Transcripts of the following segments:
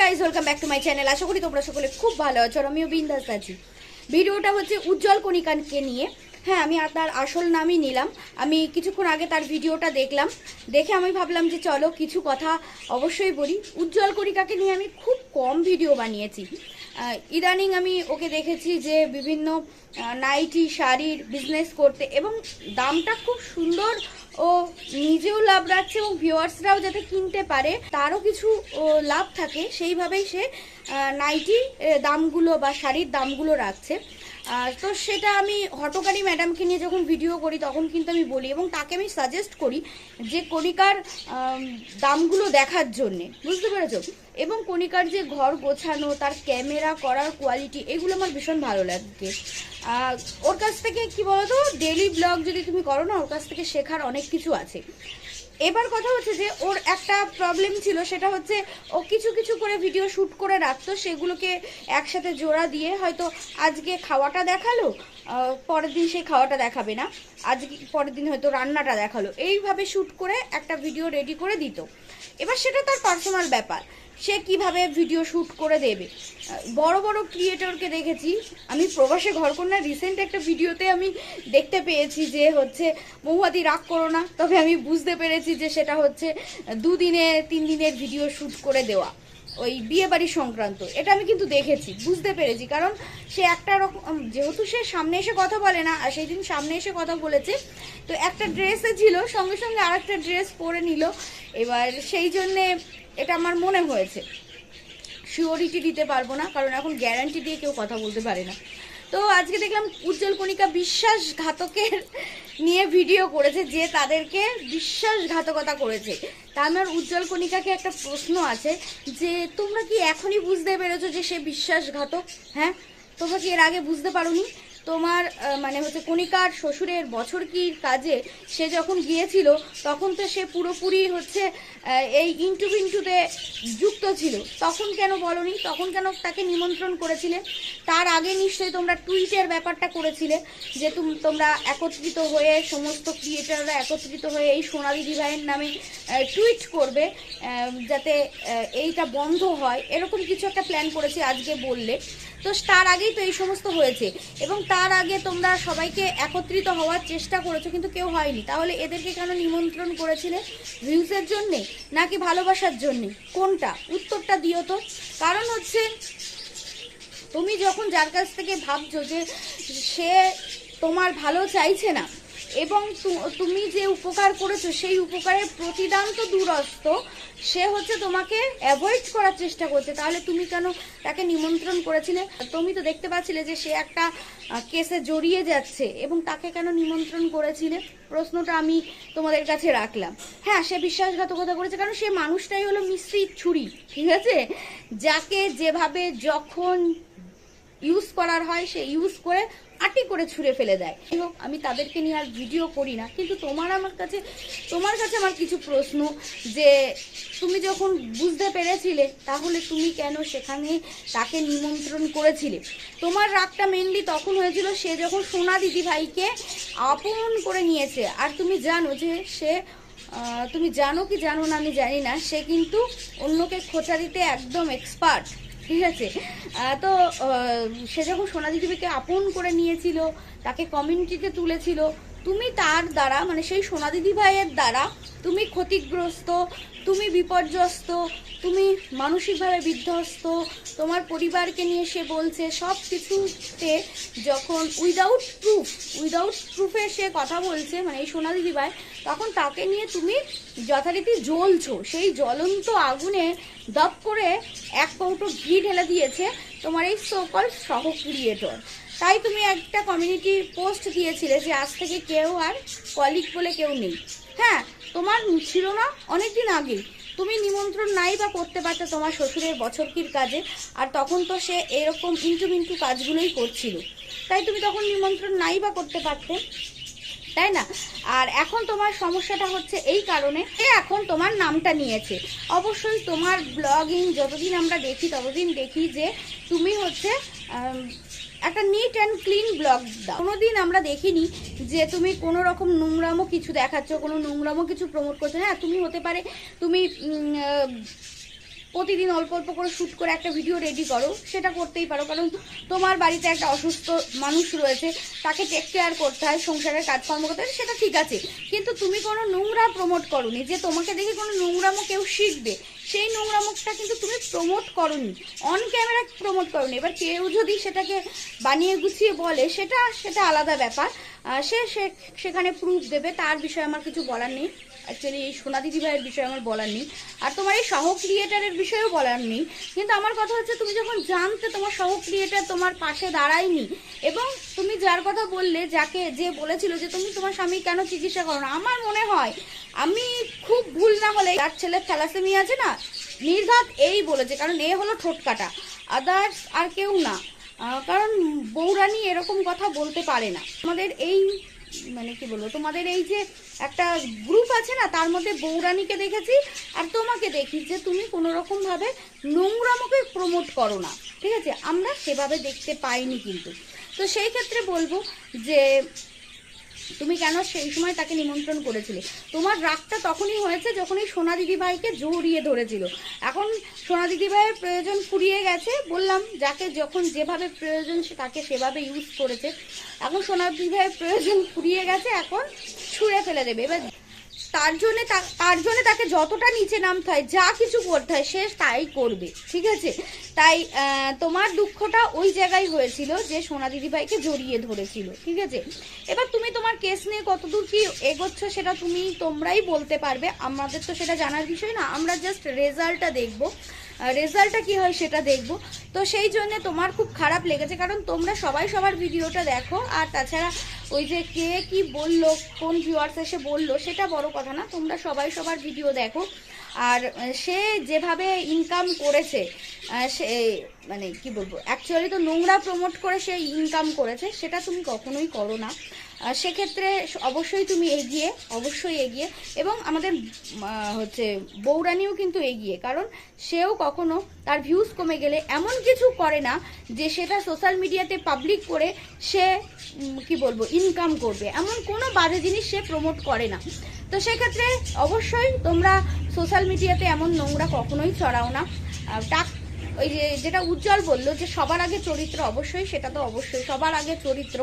Guys welcome back to my channel আশা করি তোমরা সকলে খুব ভালো আছো আর আমিও বিন্দাস আছি। ভিডিওটা হচ্ছে উজ্জ্বল কণিকানকে নিয়ে। হ্যাঁ আমি তার আসল নামই নিলাম। আমি কিছুক্ষণ আগে তার ভিডিওটা দেখলাম। দেখে আমি ভাবলাম যে চলো কিছু কথা অবশ্যই বলি। উজ্জ্বল কণিকাকে নিয়ে আমি খুব কম ভিডিও বানিয়েছি। ইদানিং আমি ওকে দেখেছি যে বিভিন্ন নাইটি শাড়ির বিজনেস করতে এবং দামটা খুব সুন্দর ও নিজেও লাভ রাখছে এবং ভিউয়ার্সরাও যাতে কিনতে পারে, তারও কিছু লাভ থাকে। সেইভাবেই সে নাইটি দামগুলো বা শাড়ির দামগুলো রাখছে। তো সেটা আমি হটকারি ম্যাডামকে নিয়ে যখন ভিডিও করি, তখন কিন্তু আমি বলি এবং তাকে আমি সাজেস্ট করি যে কণিকার দামগুলো দেখার জন্যে, বুঝতে পেরেছ? এবং কণিকার যে ঘর গোছানো, তার ক্যামেরা করার কোয়ালিটি এগুলো আমার ভীষণ ভালো লাগে। ওর কাছ থেকে কি বলতো? ডেলি ব্লগ যদি তুমি করো না, ওর কাছ থেকে শেখার অনেক কিছু আছে। এবার কথা হচ্ছে যে ওর একটা প্রবলেম ছিল, সেটা হচ্ছে ও কিছু কিছু করে ভিডিও শ্যুট করে রাখতো, সেগুলোকে একসাথে জোড়া দিয়ে হয়তো আজকে খাওয়াটা দেখাল পরের দিন সেই খাওয়াটা দেখাবে না, আজকে পরের দিন হয়তো রান্নাটা দেখাল। এইভাবে শ্যুট করে একটা ভিডিও রেডি করে দিত। এবার সেটা তার পার্সোনাল ব্যাপার। সে কীভাবে ভিডিও শ্যুট করে দেবে? বড় বড় ক্রিয়েটরকে দেখেছি। আমি প্রবাসে ঘরকন্যা রিসেন্ট একটা ভিডিওতে আমি দেখতে পেয়েছি যে হচ্ছে, মহুয়াদি, রাগ করো না। তবে আমি বুঝতে পেরেছি যে সেটা হচ্ছে, দুদিনে তিন দিনের ভিডিও শ্যুট করে দেওয়া। ওই বিয়ে বাড়ি সংক্রান্ত। এটা আমি কিন্তু দেখেছি, বুঝতে পেরেছি। কারণ সে একটা রকম যেহেতু সে সামনে এসে কথা বলে না, আর সেই দিন সামনে এসে কথা বলেছে, তো একটা ড্রেসে ছিল, সঙ্গে সঙ্গে আরেকটা ড্রেস পরে নিল। এবার সেই জন্যে এটা আমার মনে হয়েছে। শিওরিটি দিতে পারব না, কারণ এখন গ্যারান্টি দিয়ে কেউ কথা বলতে পারে না। তো আজকে দেখলাম উজ্জ্বল কণিকা বিশ্বাসঘাতকের নিয়ে ভিডিও করেছে, যে তাদেরকে বিশ্বাসঘাতকতা করেছে। তা আমার উজ্জ্বল কণিকাকে একটা প্রশ্ন আছে, যে তোমরা কি এখনই বুঝতে পেরেছ যে সে বিশ্বাসঘাতক? হ্যাঁ? তোমরা কি এর আগে বুঝতে পারোনি? তোমার মানে হচ্ছে কণিকার শ্বশুরের বছর কি কাজে সে যখন গিয়েছিল, তখন তো সে পুরোপুরি হচ্ছে এই ইন্টু বিন্টুতে যুক্ত ছিল। তখন কেন বলনি? তখন কেন তাকে নিমন্ত্রণ করেছিলে? তার আগে নিশ্চয়ই তোমরা টুইটের ব্যাপারটা করেছিলে যে তুম- তোমরা একত্রিত হয়ে সমস্ত ক্রিয়েটাররা একত্রিত হয়ে এই সোনালি ডিভাইন নামে টুইট করবে যাতে এইটা বন্ধ হয়। এরকম কিছু একটা প্ল্যান করেছে আজকে বললে। তো তার আগেই তো এই সমস্ত হয়েছে। এবং তার আগে তোমরা সবাইকে একত্রিত হওয়ার চেষ্টা করেছ, কিন্তু কেউ হয়নি। তাহলে এদেরকে কেন নিমন্ত্রণ করেছিলে? ভিউজের জন্যে নাকি ভালোবাসার জন্যে? কোনটা? উত্তরটা দিও তো। কারণ হচ্ছে, তুমি যখন যার কাছ থেকে ভাবছ যে সে তোমার ভালো চাইছে না এবং তুমি যে উপকার করেছ, সেই উপকারের প্রতিদান তো দূরস্থ সে হচ্ছে তোমাকে অ্যাভয়েড করার চেষ্টা করছে। তাহলে তুমি কেন তাকে নিমন্ত্রণ করেছিলে? তুমি তো দেখতে পাচ্ছিলে যে সে একটা কেসে জড়িয়ে যাচ্ছে এবং তাকে কেন নিমন্ত্রণ করেছিলে? প্রশ্নটা আমি তোমাদের কাছে রাখলাম। হ্যাঁ সে বিশ্বাসঘাতকতা করেছে কারণ সে মানুষটাই হলো মিশ্রিত ছুরি, ঠিক আছে? যাকে যেভাবে যখন ইউজ করার হয়, সে ইউজ করে আটি করে ছুঁড়ে ফেলে দেয়। যাই হোক, আমি তাদেরকে নিয়ে আর ভিডিও করি না। কিন্তু তোমার আমার কাছে, তোমার কাছে আমার কিছু প্রশ্ন যে, তুমি যখন বুঝতে পেরেছিলে, তাহলে তুমি কেন সেখানে তাকে নিমন্ত্রণ করেছিলে? তোমার রাগটা মেনলি তখন হয়েছিল, সে যখন সোনা দিদি ভাইকে আপন করে নিয়েছে। আর তুমি জানো যে, সে তুমি জানো কি জানো না আমি জানি না, সে কিন্তু অন্যকে খোঁচা দিতে একদম এক্সপার্ট ঠিক আছে। তো সে যখন সোনাদি দেবীকে আপন করে নিয়েছিল, তাকে কমিউনিটিতে তুলেছিল, তুমি তার দ্বারা মানে সেই সোনাদিদি ভাইয়ের দ্বারা, তুমি ক্ষতিগ্রস্ত তুমি বিপর্যস্ত, তুমি মানসিকভাবে বিধ্বস্ত, তোমার পরিবারকে নিয়ে সে বলছে সব কিছুতে যখন উইদাউট প্রুফ উইদাউট প্রুফে সে কথা বলছে মানে এই সোনাদিদি ভাই তখন তাকে নিয়ে তুমি যথারীতি জ্বলছো। সেই জ্বলন্ত আগুনে দপ করে এক কৌটো ঘি ঢেলে দিয়েছে তোমার এই সকল সহ ক্রিয়েটর তাই তুমি একটা কমিউনিটি পোস্ট দিয়েছিলে যে আজ থেকে কেউ আর কলিগ বলে কেউ নেই। হ্যাঁ তোমার ছিল না অনেক দিন আগে। তুমি নিমন্ত্রণ নাই বা করতে পারতে তোমার শ্বশুরের বছরকির কাজে, আর তখন তো সে এরকম ইন্টু মিন্টু কাজগুলোই করছিল। তাই তুমি তখন নিমন্ত্রণ নাই বা করতে পারতে। তাই না? আর এখন তোমার সমস্যাটা হচ্ছে এই কারণে সে এখন তোমার নামটা নিয়েছে। অবশ্যই তোমার ব্লগিং যতদিন আমরা দেখি, ততদিন দেখি যে তুমি হচ্ছে একটা নিট অ্যান্ড ক্লিন ব্লগ দাও। কোনোদিন আমরা দেখিনি যে তুমি কোনো রকম নোংরামো কিছু দেখাচ্ছ, কোনো নোংরামো কিছু প্রমোট করছ। হ্যাঁ তুমি হতে পারে তুমি প্রতিদিন অল্প অল্প করে শ্যুট করে একটা ভিডিও রেডি করো, সেটা করতেই পারো। কারণ তোমার বাড়িতে একটা অসুস্থ মানুষ রয়েছে, তাকে টেক কেয়ার করতে হয়, সংসারের কাজকর্ম করতে হয়, সেটা ঠিক আছে। কিন্তু তুমি কোনো নোংরা প্রমোট করনি, যে তোমাকে দেখে কোনো নোংরামো কেউ শিখবে। সেই নোংরা মুখটা কিন্তু তুমি প্রমোট করনি। অন ক্যামেরা প্রমোট করনি। এবার কেউ যদি সেটাকে বানিয়ে গুছিয়ে বলে, সেটা সেটা আলাদা ব্যাপার। সে সেখানে প্রুফ দেবে, তার বিষয়ে আমার কিছু বলার নেই। অ্যাকচুয়ালি এই সোনা দিদি ভাইয়ের বিষয়ে আমার বলার নেই। আর তোমার এই সহ ক্রিয়েটারের বিষয়েও বলার নেই। কিন্তু আমার কথা হচ্ছে, তুমি যখন জানতে তোমার সহ ক্রিয়েটার তোমার পাশে দাঁড়ায়নি, এবং তুমি যার কথা বললে, যাকে যে বলেছিল যে তুমি তোমার স্বামী কেন চিকিৎসা করো না আমার মনে হয় আমি খুব ভুল না হলে, তার ছেলের থ্যালাসেমিয়া আছে না নির্ঘাত এই বলেছে, কারণ এ হলো ঠোঁট কাটা। আদার্স আর কেউ না। কারণ বৌরানি এরকম কথা বলতে পারে না। আমাদের এই মানে কি বলব, তোমাদের এই যে একটা গ্রুপ আছে না, তার মধ্যে বৌরানীকে দেখেছি, আর তোমাকে দেখি যে তুমি কোনো রকম ভাবে নোংরামুখে প্রমোট করো না। ঠিক আছে? আমরা সেভাবে দেখতে পাইনি কিন্তু। তো সেই ক্ষেত্রে বলব যে তুমি কেন সেই সময় তাকে নিমন্ত্রণ করেছিলে? তোমার রাগটা তখনই হয়েছে যখন এই সোনা দিদিভাইকে জড়িয়ে ধরেছিল। এখন সোনা দিদিভাইয়ের প্রয়োজন ফুরিয়ে গেছে, বললাম, যাকে যখন যেভাবে প্রয়োজন সে তাকে সেভাবে ইউজ করেছে। এখন সোনা দিদিভাইয়ের প্রয়োজন ফুরিয়ে গেছে, এখন ছুঁড়ে ফেলে দেবে। এবার তার জন্য তার জন্য তাকে যতটা নিচে নামতে হয়, যা কিছু করতে হয়, সে তাই করবে, ঠিক আছে? তাই তোমার দুঃখটা ওই জায়গায় হয়েছিল যে সোনা দিদিভাইকে জড়িয়ে ধরেছিল, ঠিক আছে? এবার তুমি তোমার কেস নিয়ে কতদূর কি এগোচ্ছ সেটা তুমি, তোমরাই বলতে পারবে। আমাদের তো সেটা জানার বিষয় না, আমরা জাস্ট রেজাল্টটা দেখব। রেজাল্টটা কি হয় সেটা দেখব। তো সেই জন্য তোমার খুব খারাপ লেগেছে, কারণ তোমরা সবাই সবার ভিডিওটা দেখো, আর তাছাড়া ওই যে কে কি বলল, কোন ভিউয়ার্স এসে বলল, সেটা বড় কথা না, তোমরা সবাই সবার ভিডিও দেখো। আর সে যেভাবে ইনকাম করেছে সে মানে কি বলব অ্যাকচুয়ালি তো নোংরা প্রমোট করে সে ইনকাম করেছে, সেটা তুমি কখনোই করো না। সেক্ষেত্রে অবশ্যই তুমি এগিয়ে, অবশ্যই এগিয়ে। এবং আমাদের হচ্ছে বৌরানিও কিন্তু এগিয়ে। কারণ সেও কখনো তার ভিউজ কমে গেলে এমন কিছু করে না যে সেটা সোশ্যাল মিডিয়াতে পাবলিক করে সে কি বলব ইনকাম করবে। এমন কোনো বাজে জিনিস সে প্রমোট করে না। তো সেক্ষেত্রে অবশ্যই তোমরা সোশ্যাল মিডিয়াতে এমন নোংরা কখনোই ছড়াও না। টাক, ওই যে যেটা উজ্জ্বল বলল যে সবার আগে চরিত্র অবশ্যই, সেটা তো অবশ্যই। সবার আগে চরিত্র।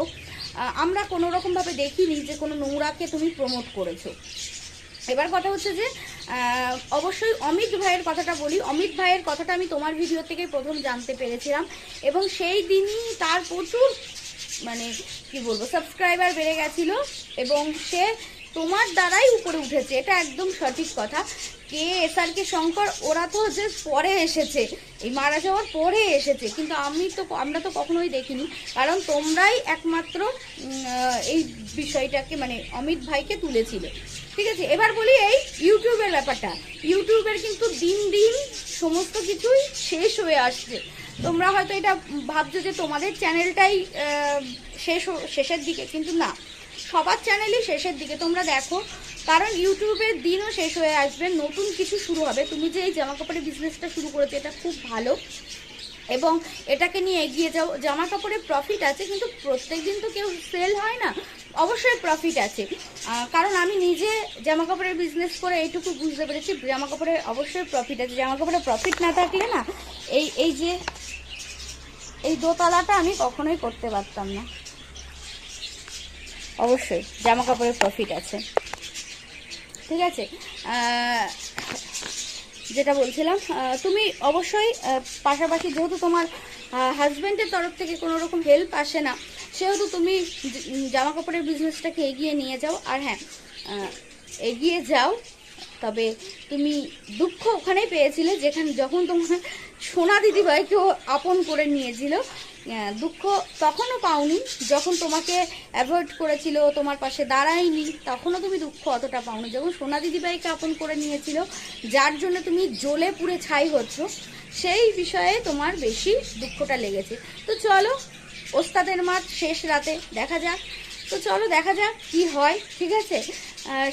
আমরা কোনো রকমভাবে দেখিনি যে কোনো নোংরাকে তুমি প্রমোট করেছ। এবার কথা হচ্ছে যে অবশ্যই অমিত ভাইয়ের কথাটা বলি। অমিত ভাইয়ের কথাটা আমি তোমার ভিডিও থেকে প্রথম জানতে পেরেছিলাম। এবং সেই দিনই তার প্রচুর মানে কি বলব সাবস্ক্রাইবার বেড়ে গেছিল। এবং সে তোমার দ্বারাই উপরে উঠেছে, এটা একদম সঠিক কথা। কে এস আর কে শঙ্কর, ওরা তো যে পরে এসেছে, এই মারা যাওয়ার পরে এসেছে, কিন্তু আমি তো আমরা তো কখনোই দেখিনি, কারণ তোমরাই একমাত্র এই বিষয়টাকে মানে অমিত ভাইকে তুলেছিলে। ঠিক আছে, এবার বলি এই ইউটিউবের ব্যাপারটা। ইউটিউবের কিন্তু দিন দিন সমস্ত কিছুই শেষ হয়ে আসছে। তোমরা হয়তো এটা ভাবছ যে তোমাদের চ্যানেলটাই শেষ শেষের দিকে, কিন্তু না। সবার চ্যানেলই শেষের দিকে। তোমরা দেখো, কারণ ইউটিউবের দিনও শেষ হয়ে আসবে, নতুন কিছু শুরু হবে। তুমি যে এই জামা কাপড়ের বিজনেসটা শুরু করেছ, এটা খুব ভালো। এবং এটাকে নিয়ে এগিয়ে যাও। জামা কাপড়ের প্রফিট আছে, কিন্তু প্রত্যেক দিন তো কেউ সেল হয় না। অবশ্যই প্রফিট আছে। কারণ আমি নিজে জামা কাপড়ের বিজনেস করে এইটুকু বুঝতে পেরেছি জামা কাপড়ের অবশ্যই প্রফিট আছে। জামা কাপড়ের প্রফিট না থাকলে না, এই এই যে, এই দোতলাটা আমি কখনোই করতে পারতাম না। অবশ্যই জামা কাপড়ের প্রফিট আছে। ঠিক আছে? যেটা বলছিলাম তুমি অবশ্যই পাশাপাশি যেহেতু তোমার হাজব্যান্ডের তরফ থেকে কোনো রকম হেল্প আসে না, সেহেতু তুমি জামা কাপড়ের বিজনেসটাকে এগিয়ে নিয়ে যাও। আর হ্যাঁ এগিয়ে যাও, তবে তুমি দুঃখ ওখানেই পেয়েছিলে, যেখানে যখন তোমার সোনা দিদিভাইকেও আপন করে নিয়েছিল দুঃখ তখনও পাওনি। যখন তোমাকে অ্যাভয়েড করেছিল, তোমার পাশে দাঁড়ায়নি, তখনও তুমি দুঃখ অতটা পাওনি। যখন সোনা দিদিভাইকে আপন করে নিয়েছিল, যার জন্য তুমি জ্বলে পুড়ে ছাই হচ্ছ, সেই বিষয়ে তোমার বেশি দুঃখটা লেগেছে। তো চলো, ওস্তাদের মাঠ শেষ রাতে দেখা যাক। তো চলো দেখা যাক কি হয়, ঠিক আছে?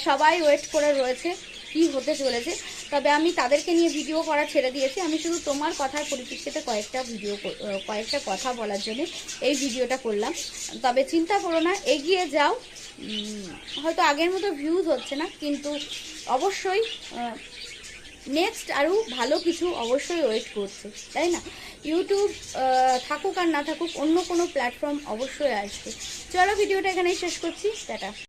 সবাই ওয়েট করে রয়েছে, কি হতে চলেছে। তবে আমি তাদেরকে নিয়ে ভিডিও করা ছেড়ে দিয়েছি। আমি শুধু তোমার কথার পরিপ্রেক্ষিতে কয়েকটা ভিডিও কয়েকটা কথা বলার জন্য এই ভিডিওটা করলাম। তবে চিন্তা করো না, এগিয়ে যাও। হয়তো আগের মতো ভিউজ হচ্ছে না, কিন্তু অবশ্যই নেক্সট আরও ভালো কিছু অবশ্যই ওয়েট করছে, তাই না? ইউটিউব থাকুক আর না থাকুক, অন্য কোনো প্ল্যাটফর্ম অবশ্যই আসবে। চলো ভিডিওটা এখানেই শেষ করছি। টাটা।